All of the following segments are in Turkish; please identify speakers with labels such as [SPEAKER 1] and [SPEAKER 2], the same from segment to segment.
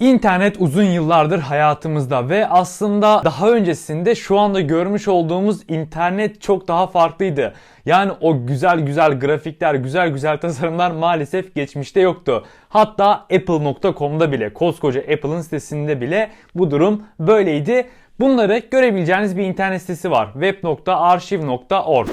[SPEAKER 1] İnternet uzun yıllardır hayatımızda ve aslında daha öncesinde şu anda görmüş olduğumuz internet çok daha farklıydı. Yani o güzel güzel grafikler, güzel güzel tasarımlar maalesef geçmişte yoktu. Hatta apple.com'da bile, koskoca Apple'ın sitesinde bile bu durum böyleydi. Bunları görebileceğiniz bir internet sitesi var. web.archive.org.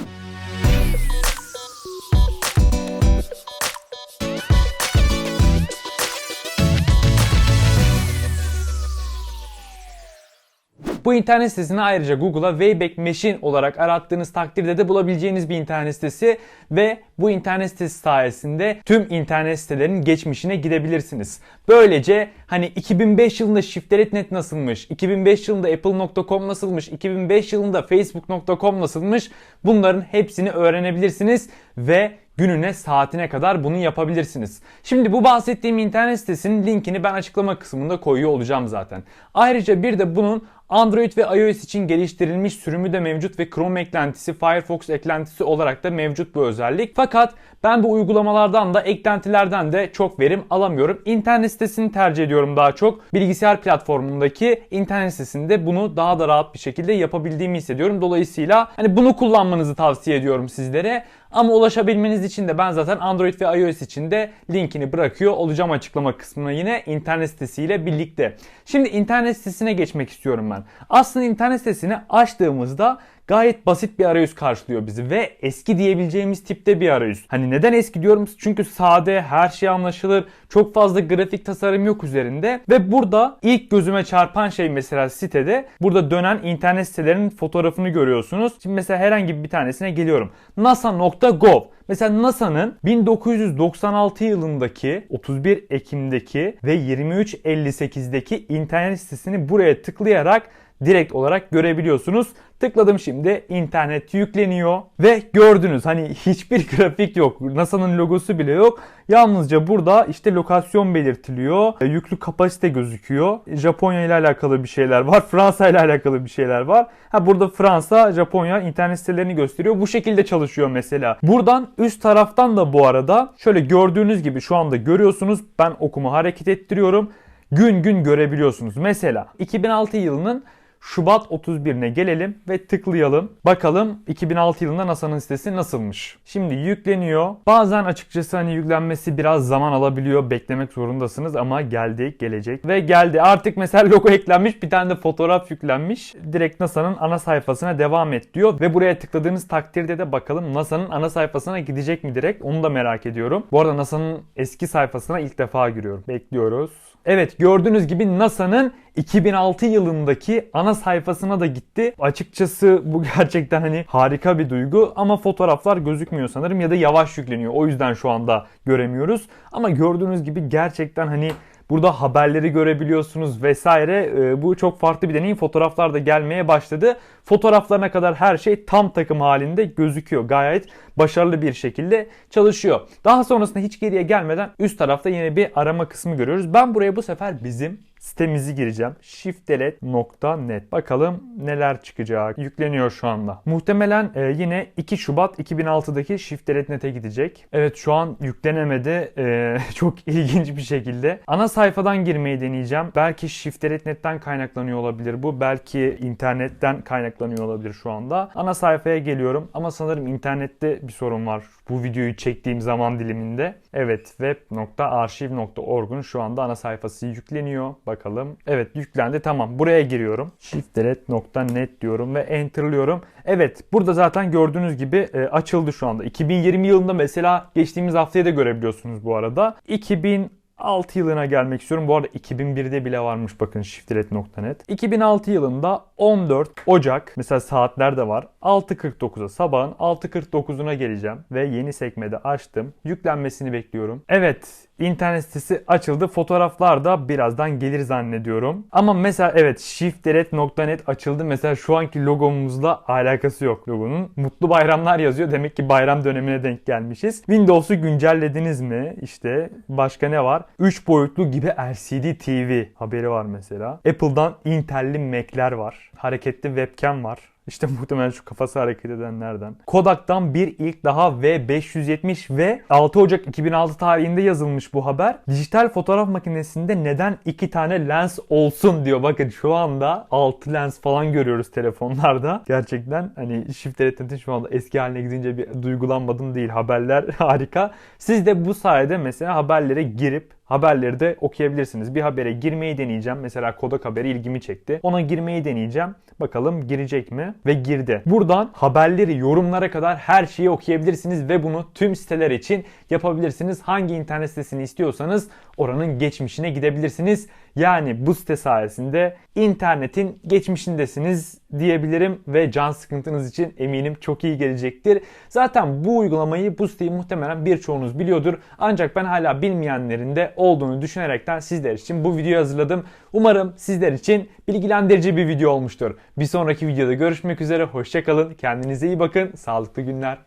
[SPEAKER 1] Bu internet sitesini ayrıca Google'a Wayback Machine olarak arattığınız takdirde de bulabileceğiniz bir internet sitesi ve bu internet sitesi sayesinde tüm internet sitelerinin geçmişine gidebilirsiniz. Böylece hani 2005 yılında Shifteret.net nasılmış, 2005 yılında Apple.com nasılmış, 2005 yılında Facebook.com nasılmış bunların hepsini öğrenebilirsiniz ve gününe saatine kadar bunu yapabilirsiniz. Şimdi bu bahsettiğim internet sitesinin linkini ben açıklama kısmında koyuyor olacağım zaten. Ayrıca bir de bunun Android ve iOS için geliştirilmiş sürümü de mevcut ve Chrome eklentisi, Firefox eklentisi olarak da mevcut bu özellik. Fakat ben bu uygulamalardan da eklentilerden de çok verim alamıyorum. İnternet sitesini tercih ediyorum daha çok. Bilgisayar platformundaki internet sitesinde bunu daha da rahat bir şekilde yapabildiğimi hissediyorum. Dolayısıyla hani bunu kullanmanızı tavsiye ediyorum sizlere. Ama ulaşabilmeniz için de ben zaten Android ve iOS için de linkini bırakıyor olacağım açıklama kısmına yine internet sitesiyle birlikte. Şimdi internet sitesine geçmek istiyorum ben. Aslında internet sitesini açtığımızda gayet basit bir arayüz karşılıyor bizi ve eski diyebileceğimiz tipte bir arayüz. Hani neden eski diyorum? Çünkü sade, her şey anlaşılır, çok fazla grafik tasarım yok üzerinde ve burada ilk gözüme çarpan şey mesela sitede burada dönen internet sitelerinin fotoğrafını görüyorsunuz. Şimdi mesela herhangi bir tanesine geliyorum. nasa.gov Mesela NASA'nın 1996 yılındaki 31 Ekim'deki ve 23.58'deki internet sitesini buraya tıklayarak direkt olarak görebiliyorsunuz. Tıkladım şimdi internet yükleniyor ve gördünüz hani hiçbir grafik yok. NASA'nın logosu bile yok. Yalnızca burada işte lokasyon belirtiliyor. E, yüklü kapasite gözüküyor. Japonya ile alakalı bir şeyler var. Fransa ile alakalı bir şeyler var. Ha burada Fransa, Japonya internet sitelerini gösteriyor. Bu şekilde çalışıyor mesela. Buradan üst taraftan da bu arada şöyle gördüğünüz gibi şu anda görüyorsunuz. Ben okumu hareket ettiriyorum. Gün gün görebiliyorsunuz. Mesela 2006 yılının Şubat 31'ine gelelim ve tıklayalım. Bakalım 2006 yılında NASA'nın sitesi nasılmış. Şimdi yükleniyor. Bazen açıkçası hani yüklenmesi biraz zaman alabiliyor. Beklemek zorundasınız ama geldi, gelecek ve geldi. Artık mesela logo eklenmiş, bir tane de fotoğraf yüklenmiş. Direkt NASA'nın ana sayfasına devam et diyor ve buraya tıkladığınız takdirde de bakalım NASA'nın ana sayfasına gidecek mi direkt? Onu da merak ediyorum. Bu arada NASA'nın eski sayfasına ilk defa giriyorum. Bekliyoruz. Evet gördüğünüz gibi NASA'nın 2006 yılındaki ana sayfasına da gitti. Açıkçası bu gerçekten hani harika bir duygu ama fotoğraflar gözükmüyor sanırım ya da yavaş yükleniyor. O yüzden şu anda göremiyoruz. Ama gördüğünüz gibi gerçekten hani Burada haberleri görebiliyorsunuz vesaire. Ee, bu çok farklı bir deneyim. Fotoğraflar da gelmeye başladı. Fotoğraflarına kadar her şey tam takım halinde gözüküyor. Gayet başarılı bir şekilde çalışıyor. Daha sonrasında hiç geriye gelmeden üst tarafta yine bir arama kısmı görüyoruz. Ben buraya bu sefer bizim sitemizi gireceğim. shiftdelet.net. Bakalım neler çıkacak. Yükleniyor şu anda. Muhtemelen e, yine 2 Şubat 2006'daki Shiftdelet.net'e gidecek. Evet şu an yüklenemedi. E, çok ilginç bir şekilde. Ana sayfadan girmeyi deneyeceğim. Belki Shiftdelet.net'ten kaynaklanıyor olabilir bu. Belki internetten kaynaklanıyor olabilir şu anda. Ana sayfaya geliyorum ama sanırım internette bir sorun var. Bu videoyu çektiğim zaman diliminde. Evet web.archive.org'un şu anda ana sayfası yükleniyor. Bakalım. Evet yüklendi. Tamam. Buraya giriyorum. shiftdelete.net diyorum ve enterlıyorum. Evet burada zaten gördüğünüz gibi e, açıldı şu anda. 2020 yılında mesela geçtiğimiz haftaya da görebiliyorsunuz bu arada. 2000 6 yılına gelmek istiyorum. Bu arada 2001'de bile varmış bakın shiftret.net. 2006 yılında 14 Ocak mesela saatler de var. 6.49'a sabahın 6.49'una geleceğim ve yeni sekmede açtım. Yüklenmesini bekliyorum. Evet internet sitesi açıldı. Fotoğraflar da birazdan gelir zannediyorum. Ama mesela evet shifteret.net açıldı. Mesela şu anki logomuzla alakası yok logonun. Mutlu bayramlar yazıyor. Demek ki bayram dönemine denk gelmişiz. Windows'u güncellediniz mi? İşte başka ne var? 3 boyutlu gibi LCD TV haberi var mesela. Apple'dan Intel'li Mac'ler var. Hareketli webcam var. İşte muhtemelen şu kafası hareket edenlerden. Kodak'tan bir ilk daha V570 ve 6 Ocak 2006 tarihinde yazılmış bu haber. Dijital fotoğraf makinesinde neden iki tane lens olsun diyor. Bakın şu anda 6 lens falan görüyoruz telefonlarda. Gerçekten hani Shift Eletint'in şu anda eski haline gidince bir duygulanmadım değil. Haberler harika. Siz de bu sayede mesela haberlere girip haberleri de okuyabilirsiniz. Bir habere girmeyi deneyeceğim. Mesela Kodak haberi ilgimi çekti. Ona girmeyi deneyeceğim. Bakalım girecek mi? Ve girdi. Buradan haberleri, yorumlara kadar her şeyi okuyabilirsiniz ve bunu tüm siteler için yapabilirsiniz. Hangi internet sitesini istiyorsanız oranın geçmişine gidebilirsiniz. Yani bu site sayesinde internetin geçmişindesiniz diyebilirim ve can sıkıntınız için eminim çok iyi gelecektir. Zaten bu uygulamayı, bu siteyi muhtemelen birçoğunuz biliyordur. Ancak ben hala bilmeyenlerin de olduğunu düşünerekten sizler için bu videoyu hazırladım. Umarım sizler için bilgilendirici bir video olmuştur. Bir sonraki videoda görüşmek üzere. Hoşçakalın. Kendinize iyi bakın. Sağlıklı günler.